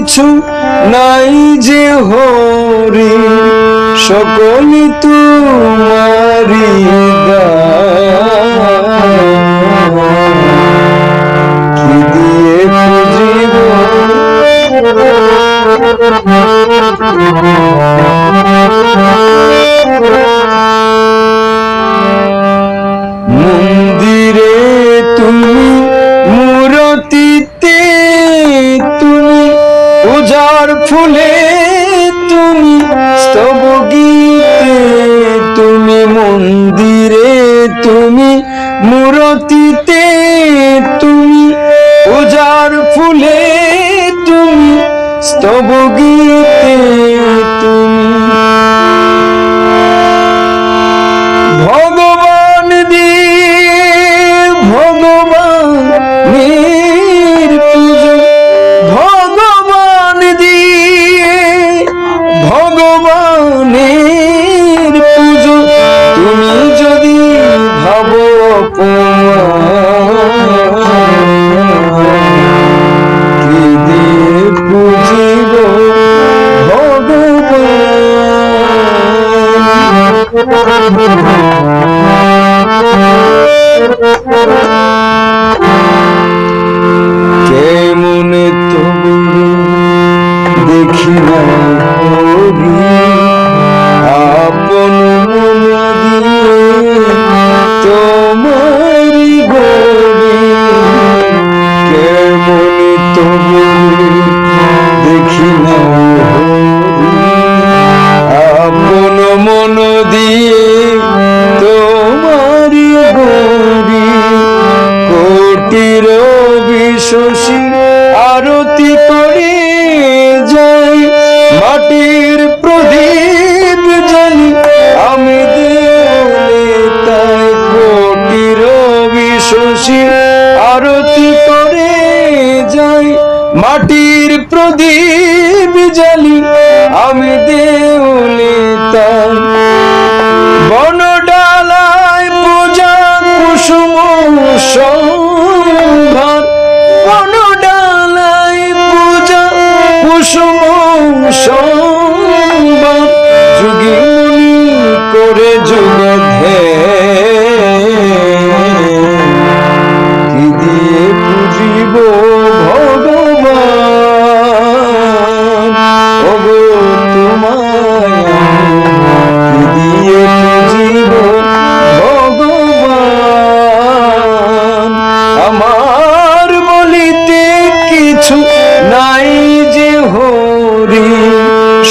কিছু নাই যে হরি সকলি তোমারি দান। ফুলে তুমি স্তব গীতে তুমি মন্দিরে তুমি মূরতিতে তুমি পূজার ফুলে তুমি স্তব দেখি না আপন তোমারি গরি কেমনে তবু দেখি না আপন মন দিয়ে তোমারি গরি কোটির বিশ্বসী আরতি করে মাটির প্রদীপ জালি আমি দেউলে তাই। বনডালায় পূজা কুসুম সম্ভার বনডালায় পূজা কুসুম সম্ভার যুগি করে যুগে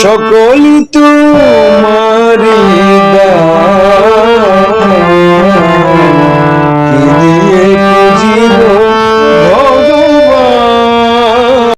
সকলি তুমি